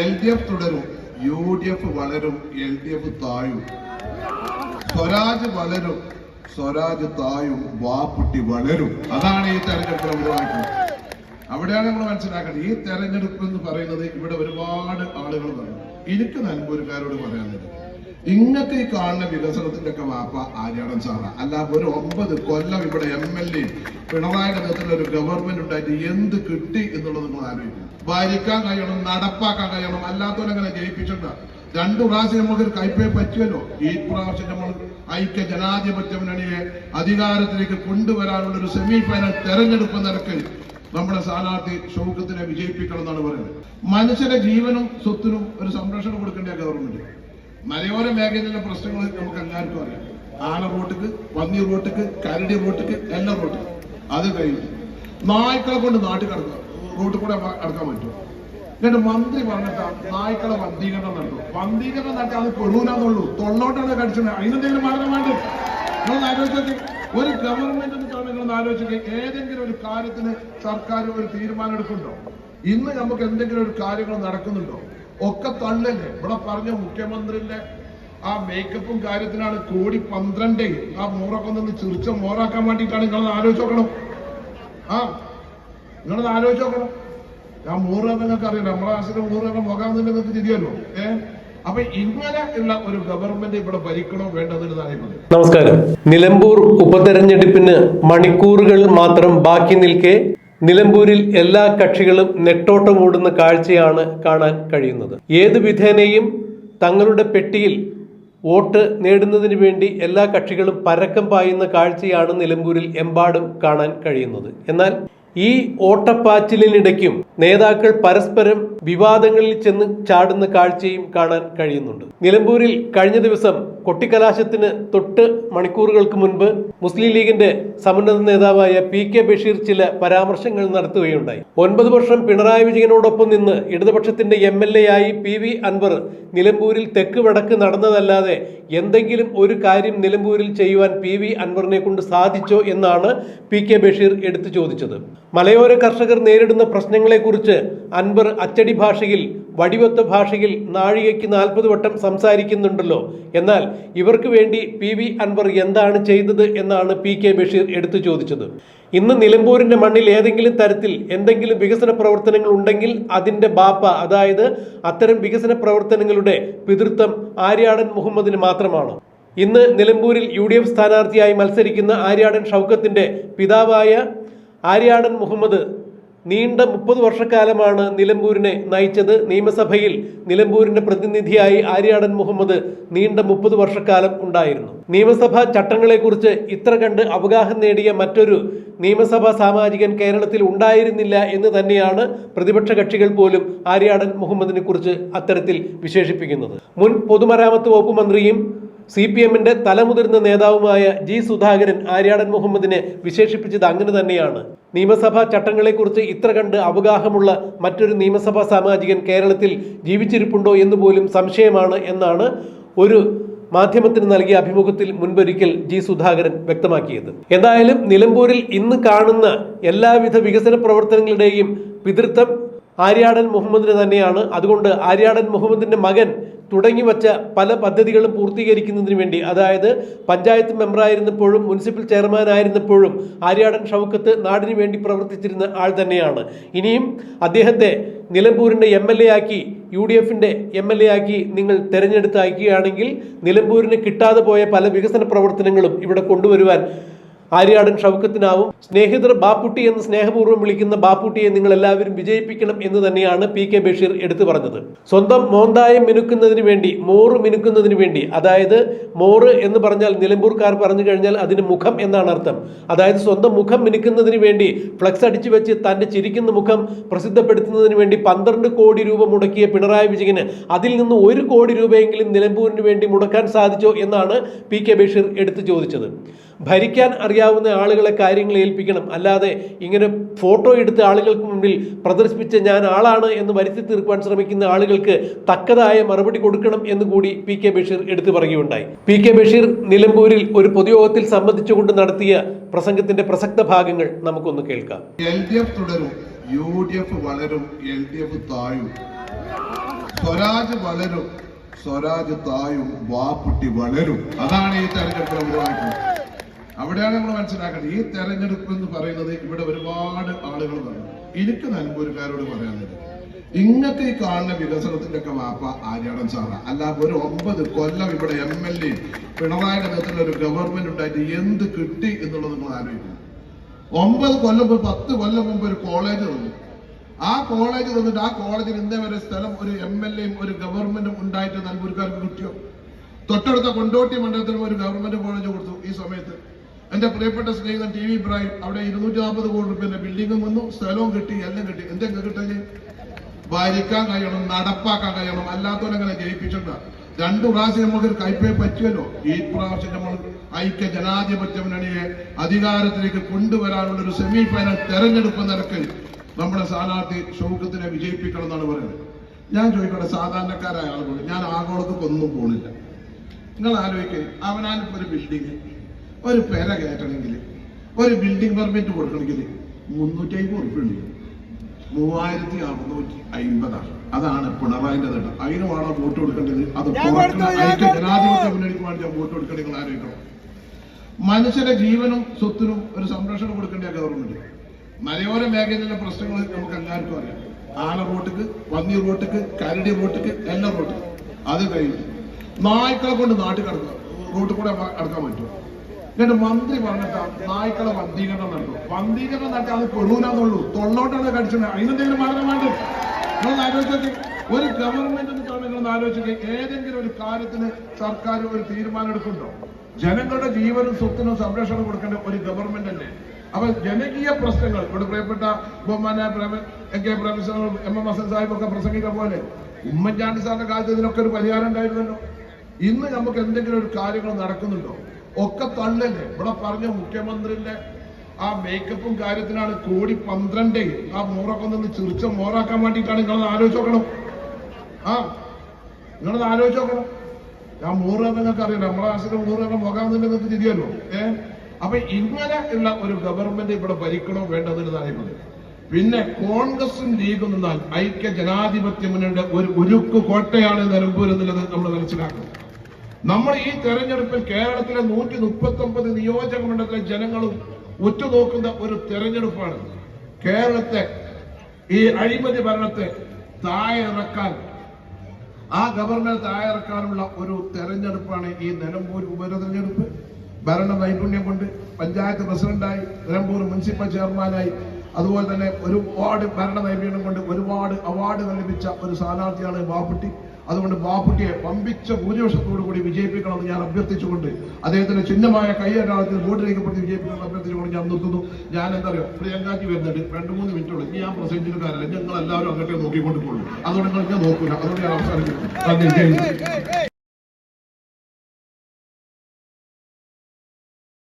L D F തുടരും U D F വളരും L D F താഴും. സ്വരാജ് വളരും സ്വരാജ് തായും വാപ്പുട്ടി വളരും. അതാണ് ഈ തെരഞ്ഞെടുപ്പ് അവിടെയാണ് നമ്മൾ മനസ്സിലാക്കേണ്ടത്. ഈ തെരഞ്ഞെടുപ്പ് എന്ന് പറയുന്നത് ഇവിടെ ഒരുപാട് ആളുകൾ പറഞ്ഞു എനിക്ക് നൻപൂരുകാരോട് പറയാനുള്ളത്. ഇങ്ങനത്തെ ഈ കാണുന്ന വികസനത്തിന്റെ ഒക്കെ വാപ്പ ആര്യാടൻ സാറ. അല്ല ഒരു ഒമ്പത് കൊല്ലം ഇവിടെ എം എൽ എ പിണറായിയുടെ നേതൃത്വത്തിൽ ഒരു ഗവൺമെന്റ് ഉണ്ടായിട്ട് എന്ത് കിട്ടി എന്നുള്ളത് നിങ്ങൾ ആലോചിക്കും ഭരിക്കാൻ കഴിയണം നടപ്പാക്കാൻ കഴിയണം അല്ലാത്തവരങ്ങനെ ജയിപ്പിച്ചിട്ടുണ്ട് രണ്ടു പ്രാവശ്യം നമുക്ക് കൈപ്പേ പറ്റുമല്ലോ? ഈ പ്രാവശ്യം നമ്മൾ ഐക്യ ജനാധിപത്യ മുന്നണിയെ അധികാരത്തിലേക്ക് കൊണ്ടുവരാനുള്ള ഒരു സെമി ഫൈനൽ തെരഞ്ഞെടുപ്പ് നിരക്ക് നമ്മുടെ സ്ഥാനാർത്ഥി ഷൗക്കത്തിനെ വിജയിപ്പിക്കണം എന്നാണ് പറയുന്നത്. മനുഷ്യന്റെ ജീവനും സ്വത്തിനും ഒരു സംരക്ഷണം കൊടുക്കേണ്ട ഗവൺമെന്റ്. മലയോര മേഖലയിലെ പ്രശ്നങ്ങൾ നമുക്ക് എല്ലാവർക്കും അറിയാം. ആന റോട്ടിക്ക് പന്നി റോട്ടിക്ക് കരടി റോട്ടിക്ക് എല്ലാ റോട്ടിക്ക് അത് കഴിഞ്ഞു നായ്ക്കളെ കൊണ്ട് നാട്ടിൽ കിടക്കുക. റോട്ടിൽ കൂടെ കടക്കാൻ പറ്റും എന്നിട്ട് മന്ത്രി പറഞ്ഞിട്ട് നായ്ക്കളെ വന്ധീകരണം നടത്തും വന്ധീകരണം നടത്തി അത് പെടൂലെന്നുള്ളൂ തൊള്ളോട്ടാണ് കടിച്ചത്. അതിനെന്തെങ്കിലും മാർഗം വേണ്ടത് ഒരു ഗവൺമെന്റ് നിങ്ങൾ ആലോചിച്ചോക്കെ ഏതെങ്കിലും ഒരു കാര്യത്തിന് സർക്കാർ ഒരു തീരുമാനം എടുക്കുന്നുണ്ടോ? ഇന്ന് നമുക്ക് എന്തെങ്കിലും ഒരു കാര്യങ്ങൾ നടക്കുന്നുണ്ടോ? ഒക്കെ തള്ളല്ലേ ഇവിടെ പറഞ്ഞ മുഖ്യമന്ത്രിന്റെ ആ മേക്കപ്പും കാര്യത്തിനാണ് കോടി പന്ത്രണ്ട് ആ മോറൊക്കെ നിന്ന് ചിറിച്ച മോറാക്കാൻ വേണ്ടിയിട്ടാണ് നിങ്ങളത് ആലോചിച്ച് നോക്കണം. ആ നിങ്ങളത് ആലോചിച്ച് നോക്കണം. ആ മൂറ് നിങ്ങൾക്ക് അറിയില്ല നമ്മളെ ആശയം മൂറ് മുഖം നിങ്ങൾക്ക് തിരിയല്ലോ ഏ? അപ്പൊ ഇങ്ങനെ ഉള്ള ഒരു ഗവൺമെന്റ് ഇവിടെ ഭരിക്കണോ വേണ്ടതെന്നതാണ് പറയുന്നത് നമസ്കാരം. നിലമ്പൂർ ഉപതെരഞ്ഞെടുപ്പിന് മണിക്കൂറുകൾ മാത്രം ബാക്കി നിൽക്കെ നിലമ്പൂരിൽ എല്ലാ കക്ഷികളും നെട്ടോട്ടമോടുന്ന കാഴ്ചയാണ് കാണാൻ കഴിയുന്നത്. ഏത് വിധേനയും തങ്ങളുടെ പെട്ടിയിൽ വോട്ട് നേടുന്നതിന് വേണ്ടി എല്ലാ കക്ഷികളും പരക്കം പായുന്ന കാഴ്ചയാണ് നിലമ്പൂരിൽ എമ്പാടും കാണാൻ കഴിയുന്നത്. എന്നാൽ ഈ ഓട്ടപ്പാച്ചിലിനിടയ്ക്കും നേതാക്കൾ പരസ്പരം വിവാദങ്ങളിൽ ചെന്ന് ചാടുന്ന കാഴ്ചയും കാണാൻ കഴിയുന്നുണ്ട്. നിലമ്പൂരിൽ കഴിഞ്ഞ ദിവസം കൊട്ടിക്കലാശത്തിന് തൊട്ട് മണിക്കൂറുകൾക്ക് മുൻപ് മുസ്ലിം ലീഗിന്റെ സമുന്നത നേതാവായ പി കെ ബഷീർ ചില പരാമർശങ്ങൾ നടത്തുകയുണ്ടായി. ഒൻപത് വർഷം പിണറായി വിജയനോടൊപ്പം നിന്ന് ഇടതുപക്ഷത്തിന്റെ എം എൽ എ ആയി പി വി അൻവർ നിലമ്പൂരിൽ തെക്ക് വടക്ക് നടന്നതല്ലാതെ എന്തെങ്കിലും ഒരു കാര്യം നിലമ്പൂരിൽ ചെയ്യുവാൻ പി വി അൻവറിനെ കൊണ്ട് സാധിച്ചോ എന്നാണ് പി കെ ബഷീർ എടുത്തു ചോദിച്ചത്. മലയോര കർഷകർ നേരിടുന്ന പ്രശ്നങ്ങളെക്കുറിച്ച് അൻവർ അച്ചടി ഭാഷയിൽ വടിവത്ത ഭാഷയിൽ നാഴികയ്ക്ക് നാൽപ്പത് വട്ടം സംസാരിക്കുന്നുണ്ടല്ലോ. എന്നാൽ ഇവർക്ക് വേണ്ടി പി വി അൻവർ എന്താണ് ചെയ്തത് എന്നാണ് പി കെ ബഷീർ എടുത്തു ചോദിച്ചത്. ഇന്ന് നിലമ്പൂരിന്റെ മണ്ണിൽ ഏതെങ്കിലും തരത്തിൽ എന്തെങ്കിലും വികസന പ്രവർത്തനങ്ങൾ ഉണ്ടെങ്കിൽ അതിന്റെ ബാപ്പ അതായത് അത്തരം വികസന പ്രവർത്തനങ്ങളുടെ പിതൃത്വം ആര്യാടൻ മുഹമ്മദിന് മാത്രമാണ്. ഇന്ന് നിലമ്പൂരിൽ യു ഡി എഫ് സ്ഥാനാർത്ഥിയായി മത്സരിക്കുന്ന ആര്യാടൻ ഷൗക്കത്തിന്റെ പിതാവായ ആര്യാടൻ മുഹമ്മദ് നീണ്ട മുപ്പത് വർഷക്കാലമാണ് നിലമ്പൂരിനെ നയിച്ചത്. നിയമസഭയിൽ നിലമ്പൂരിന്റെ പ്രതിനിധിയായി ആര്യാടൻ മുഹമ്മദ് നീണ്ട മുപ്പത് വർഷക്കാലം ഉണ്ടായിരുന്നു. നിയമസഭാ ചട്ടങ്ങളെക്കുറിച്ച് ഇത്ര കണ്ട് അവഗാഹം നേടിയ മറ്റൊരു നിയമസഭാ സാമാജികൻ കേരളത്തിൽ ഉണ്ടായിരുന്നില്ല എന്ന് തന്നെയാണ് പ്രതിപക്ഷ കക്ഷികൾ പോലും ആര്യാടൻ മുഹമ്മദിനെ കുറിച്ച് അത്തരത്തിൽ വിശേഷിപ്പിക്കുന്നത്. മുൻ പൊതുമരാമത്ത് വകുപ്പ് മന്ത്രിയും സി പി എമ്മിന്റെ തലമുതിർന്ന നേതാവുമായ ജി സുധാകരൻ ആര്യാടൻ മുഹമ്മദിനെ വിശേഷിപ്പിച്ചത് അങ്ങനെ തന്നെയാണ്. നിയമസഭാ ചട്ടങ്ങളെക്കുറിച്ച് ഇത്ര കണ്ട് അവഗാഹമുള്ള മറ്റൊരു നിയമസഭാ സാമാജികൻ കേരളത്തിൽ ജീവിച്ചിരിപ്പുണ്ടോ എന്ന് പോലും സംശയമാണ് എന്നാണ് ഒരു മാധ്യമത്തിന് നൽകിയ അഭിമുഖത്തിൽ മുൻപൊരിക്കൽ ജി സുധാകരൻ വ്യക്തമാക്കിയത്. എന്തായാലും നിലമ്പൂരിൽ ഇന്ന് കാണുന്ന എല്ലാവിധ വികസന പ്രവർത്തനങ്ങളുടെയും പിതൃത്വം ആര്യാടൻ മുഹമ്മദിന് തന്നെയാണ്. അതുകൊണ്ട് ആര്യാടൻ മുഹമ്മദിന്റെ മകൻ തുടങ്ങി വച്ച പല പദ്ധതികളും പൂർത്തീകരിക്കുന്നതിന് വേണ്ടി അതായത് പഞ്ചായത്ത് മെമ്പറായിരുന്നപ്പോഴും മുനിസിപ്പൽ ചെയർമാൻ ആയിരുന്നപ്പോഴും ആര്യാടൻ ഷൗക്കത്ത് നാടിനു വേണ്ടി പ്രവർത്തിച്ചിരുന്ന ആൾ തന്നെയാണ്. ഇനിയും അദ്ദേഹത്തെ നിലമ്പൂരിന്റെ എം എൽ എ ആക്കി യു ഡി എഫിന്റെ എം എൽ എ ആക്കി നിങ്ങൾ തെരഞ്ഞെടുത്ത് അയക്കുകയാണെങ്കിൽ നിലമ്പൂരിന് കിട്ടാതെ പോയ പല വികസന പ്രവർത്തനങ്ങളും ഇവിടെ കൊണ്ടുവരുവാൻ ആര്യാടൻ ഷൗക്കത്തിനാവും. സ്നേഹിതർ ബാപ്പുട്ടി എന്ന് സ്നേഹപൂർവം വിളിക്കുന്ന ബാപ്പുട്ടിയെ നിങ്ങൾ എല്ലാവരും വിജയിപ്പിക്കണം എന്ന് തന്നെയാണ് പി കെ ബഷീർ എടുത്തു പറഞ്ഞത്. സ്വന്തം മോന്തായം മിനുക്കുന്നതിന് വേണ്ടി മോറ് മിനുക്കുന്നതിന് വേണ്ടി അതായത് മോറ് എന്ന് പറഞ്ഞാൽ നിലമ്പൂർക്കാർ പറഞ്ഞു കഴിഞ്ഞാൽ അതിന് മുഖം എന്നാണ് അർത്ഥം. അതായത് സ്വന്തം മുഖം മിനുക്കുന്നതിന് വേണ്ടി ഫ്ലക്സ് അടിച്ചു വെച്ച് തന്റെ ചിരിക്കുന്ന മുഖം പ്രസിദ്ധപ്പെടുത്തുന്നതിന് വേണ്ടി പന്ത്രണ്ട് കോടി രൂപ മുടക്കിയ പിണറായി വിജയന് അതിൽ നിന്ന് ഒരു കോടി രൂപയെങ്കിലും നിലമ്പൂരിന് വേണ്ടി മുടക്കാൻ സാധിച്ചോ എന്നാണ് പി കെ ബഷീർ എടുത്തു ചോദിച്ചത്. ഭരിക്കാൻ അറിയാവുന്ന ആളുകളെ കാര്യങ്ങൾ ഏൽപ്പിക്കണം. അല്ലാതെ ഇങ്ങനെ ഫോട്ടോ എടുത്ത് ആളുകൾക്ക് മുമ്പിൽ പ്രദർശിപ്പിച്ച് ഞാൻ ആളാണ് എന്ന് വരുത്തി തീർക്കുവാൻ ശ്രമിക്കുന്ന ആളുകൾക്ക് തക്കതായ മറുപടി കൊടുക്കണം എന്ന് കൂടി പി കെ ബഷീർ എടുത്തു പറയുകയുണ്ടായി. പി കെ ബഷീർ നിലമ്പൂരിൽ ഒരു പൊതുയോഗത്തിൽ സംബന്ധിച്ചുകൊണ്ട് നടത്തിയ പ്രസംഗത്തിന്റെ പ്രസക്ത ഭാഗങ്ങൾ നമുക്കൊന്ന് കേൾക്കാം. എൽ ഡി എഫ് തുടരും. യു ഡി എഫ് വളരും. എൽ ഡി എഫ് താഴും. സ്വരാജ് വളരും. സ്വരാജ് താഴും. വാപ്പുട്ടി വളരും. അതാണ് ഈ തെരഞ്ഞെടുപ്പ് അവിടെയാണ് നമ്മൾ മനസ്സിലാക്കേണ്ടത്. ഈ തെരഞ്ഞെടുപ്പ് എന്ന് പറയുന്നത് ഇവിടെ ഒരുപാട് ആളുകൾ പറഞ്ഞു എനിക്ക് നിലമ്പൂരുകാരോട് പറയാനുള്ളത്. ഇങ്ങക്ക് ഈ കാണുന്ന വികസനത്തിന്റെ ഒക്കെ വാപ്പ ആര്യാടൻ സാറ. അല്ല ഒരു ഒമ്പത് കൊല്ലം ഇവിടെ എം എൽ എ പിണറായിയുടെ നേതൃത്വത്തിൽ ഒരു ഗവൺമെന്റ് ഉണ്ടായിട്ട് എന്ത് കിട്ടി എന്നുള്ളത് നിങ്ങൾ ആലോചിക്കുന്നു ഒമ്പത് കൊല്ലം മുമ്പ് പത്ത് കൊല്ലം മുമ്പ് ഒരു കോളേജ് തന്നു ആ കോളേജ് തന്നിട്ട് ആ കോളേജിൽ ഇന്നേ വരെ സ്ഥലം ഒരു എം എൽ എയും ഒരു ഗവൺമെന്റും ഉണ്ടായിട്ട് നൽകൂർക്കാർക്ക് കിട്ടിയോ? തൊട്ടടുത്ത കൊണ്ടോട്ടി മണ്ഡലത്തിലും ഒരു ഗവൺമെന്റ് കോളേജ് കൊടുത്തു ഈ സമയത്ത്. എന്റെ പ്രിയപ്പെട്ട സ്നേഹിതൻ ടി വി ഇബ്രാഹിം അവിടെ ഇരുന്നൂറ്റി നാൽപ്പത് കോടി റുപ്യന്റെ ബിൽഡിംഗും വന്നു സ്ഥലവും കിട്ടി എല്ലാം കിട്ടി. എന്തെങ്കിലും കിട്ടൽ ഭരിക്കാൻ കഴിയണം നടപ്പാക്കാൻ കഴിയണം. അല്ലാത്തവരങ്ങനെ ജയിപ്പിച്ചിട്ടുണ്ട് രണ്ടു പ്രാവശ്യം നമുക്ക് കൈപ്പേ പറ്റുമല്ലോ? ഈ പ്രാവശ്യം നമ്മൾ ഐക്യ ജനാധിപത്യ മുന്നണിയെ അധികാരത്തിലേക്ക് കൊണ്ടുവരാനുള്ള ഒരു സെമി ഫൈനൽ തെരഞ്ഞെടുപ്പ് നിരക്കിൽ നമ്മുടെ സ്ഥാനാർത്ഥി ഷൗക്കത്തിനെ വിജയിപ്പിക്കണം എന്നാണ് പറയുന്നത്. ഞാൻ ചോദിക്കട്ടെ സാധാരണക്കാരായ ആളുകൾ ഞാൻ ആഗോളത്തിൽ ഒന്നും പോണില്ല. നിങ്ങൾ ആലോചിക്കുക അവനാനിപ്പോ ഒരു ബിൽഡിംഗ് ഒരു പെര കയറ്റണമെങ്കിൽ ഒരു ബിൽഡിംഗ് പെർമിറ്റ് കൊടുക്കണമെങ്കിൽ മുന്നൂറ്റി അമ്പത് ഉറുപ്പുണ്ട് മൂവായിരത്തി അറുന്നൂറ്റി അമ്പതാണ് അതാണ് പിണറായിന്റെ നേട്ടം. അതിനുമാണോ വോട്ട് കൊടുക്കേണ്ടത്? അത് ജനാധിപത്യ മുന്നണിക്ക് വേണ്ടി വോട്ട് കൊടുക്കേണ്ടത് ആലോചിക്കണം മനുഷ്യന്റെ ജീവനും സ്വത്തിനും ഒരു സംരക്ഷണം കൊടുക്കേണ്ട ഗവൺമെന്റ്. മലയോര മേഖലയിലെ പ്രശ്നങ്ങൾ നമുക്ക് എല്ലാവർക്കും അറിയാം. ആന റോട്ടിക്ക് പന്നി റോട്ടിക്ക് കരടി റോട്ടിക്ക് എല്ലാ റോട്ടിക്ക് അത് കഴിഞ്ഞു നായ്ക്കളെ കൊണ്ട് നാട്ടിൽ കിടക്കുക റോട്ടിൽ കൂടെ അടക്കാൻ പറ്റും എന്നിട്ട് മന്ത്രി പറഞ്ഞിട്ട് നായ്ക്കളെ വന്ധീകരണം നടത്തും. വന്ധീകരണം നടത്തി അത് കൊള്ളൂലെന്നുള്ളൂ. തൊള്ളോട്ടാണ് കടിച്ചത്. അതിനെന്തെങ്കിലും മാർഗം വേണ്ട? ഒരു ഗവൺമെന്റ് നിങ്ങളൊന്ന് ആലോചിക്കുക ഏതെങ്കിലും ഒരു കാര്യത്തിന് സർക്കാർ ഒരു തീരുമാനം എടുക്കുന്നുണ്ടോ? ജനങ്ങളുടെ ജീവനും സ്വത്തിനും സംരക്ഷണം കൊടുക്കേണ്ട ഒരു ഗവൺമെന്റ് അല്ലേ? അപ്പൊ ജനകീയ പ്രശ്നങ്ങൾ ഇവിടെ പ്രിയപ്പെട്ട A K Premachandran M M Hasan Sahib ഒക്കെ പ്രസംഗിച്ച പോലെ ഉമ്മൻചാണ്ടി സാറിന്റെ കാലത്ത് ഇതിനൊക്കെ ഒരു പരിഹാരം ഉണ്ടായിരുന്നല്ലോ. ഇന്ന് നമുക്ക് എന്തെങ്കിലും ഒരു കാര്യങ്ങൾ നടക്കുന്നുണ്ടോ? ഒക്കെ തള്ളല്ലേ? ഇവിടെ പറഞ്ഞ മുഖ്യമന്ത്രിന്റെ ആ മേക്കപ്പും കാര്യത്തിനാണ് കോടി പന്ത്രണ്ട് ആ മോറൊക്കെ ഒന്ന് ചിറിച്ച മോറാക്കാൻ വേണ്ടിയിട്ടാണ് നിങ്ങളത് ആലോചിച്ച് നോക്കണം. ആ നിങ്ങളത് ആലോചിച്ച് നോക്കണം. ആ മൂറ് നിങ്ങൾക്ക് അറിയാം നമ്മളെ നാട്ടിലെ മൂറ് മുഖാന്ന് നിങ്ങൾക്ക് തിരിയല്ലോ. ഏ? അപ്പൊ ഇങ്ങനെ ഉള്ള ഒരു ഗവൺമെന്റ് ഇവിടെ ഭരിക്കണോ വേണ്ടതെന്ന് അറിയുന്നത് പിന്നെ കോൺഗ്രസും ലീഗും നിന്നാൽ ഐക്യ ജനാധിപത്യ മുന്നണിയുടെ ഒരു ഉരുക്ക് കോട്ടയാണ് നിലമ്പൂർ എന്നുള്ളത് നമ്മൾ മനസ്സിലാക്കണം. നമ്മൾ ഈ തെരഞ്ഞെടുപ്പിൽ കേരളത്തിലെ നൂറ്റി മുപ്പത്തി ഒമ്പത് നിയോജക മണ്ഡലത്തിലെ ജനങ്ങളും ഉറ്റുനോക്കുന്ന ഒരു തെരഞ്ഞെടുപ്പാണ്. കേരളത്തെ ഈ അഴിമതി ഭരണത്തെ താഴെ ഇറക്കാൻ ആ ഗവർണർ താഴെയിറക്കാനുള്ള ഒരു തെരഞ്ഞെടുപ്പാണ് ഈ നിലമ്പൂർ ഉപതെരഞ്ഞെടുപ്പ്. ഭരണ നൈപുണ്യം കൊണ്ട് പഞ്ചായത്ത് പ്രസിഡന്റായി നിലമ്പൂർ മുനിസിപ്പൽ ചെയർമാനായി അതുപോലെ തന്നെ ഒരുപാട് ഭരണ നൈപുണ്യം കൊണ്ട് ഒരുപാട് അവാർഡുകൾ ലഭിച്ച ഒരു സ്ഥാനാർത്ഥിയാണ് ബാപ്പുട്ടി. അതുകൊണ്ട് ബാപ്പുട്ടിയെ പമ്പിച്ച ഭൂരിപക്ഷത്തോടു കൂടി വിജയിപ്പിക്കണമെന്ന് ഞാൻ അഭ്യർത്ഥിച്ചുകൊണ്ട് അദ്ദേഹത്തിന്റെ ചിഹ്നമായ കൈയടയാളത്തിൽ വോട്ട് രേഖപ്പെടുത്തി വിജയിപ്പിക്കണമെന്ന് അഭ്യർത്ഥിച്ചുകൊണ്ട് ഞാൻ നിർത്തുന്നു. ഞാൻ എന്താ പറയുക പ്രിയങ്കാജി വരുന്നുണ്ട്. രണ്ട് മൂന്ന് മിനിറ്റുള്ളൂ ഇനി ഞാൻ പ്രസംഗിച്ചിട്ടുകാരല്ല ഞങ്ങൾ എല്ലാവരും അങ്ങോട്ടേ നോക്കിക്കൊണ്ട് പോകുള്ളൂ അതുകൊണ്ട് നിങ്ങൾ ഞാൻ നോക്കൂല. അതുകൊണ്ട് ഞാൻ അവസാനിക്കുന്നു.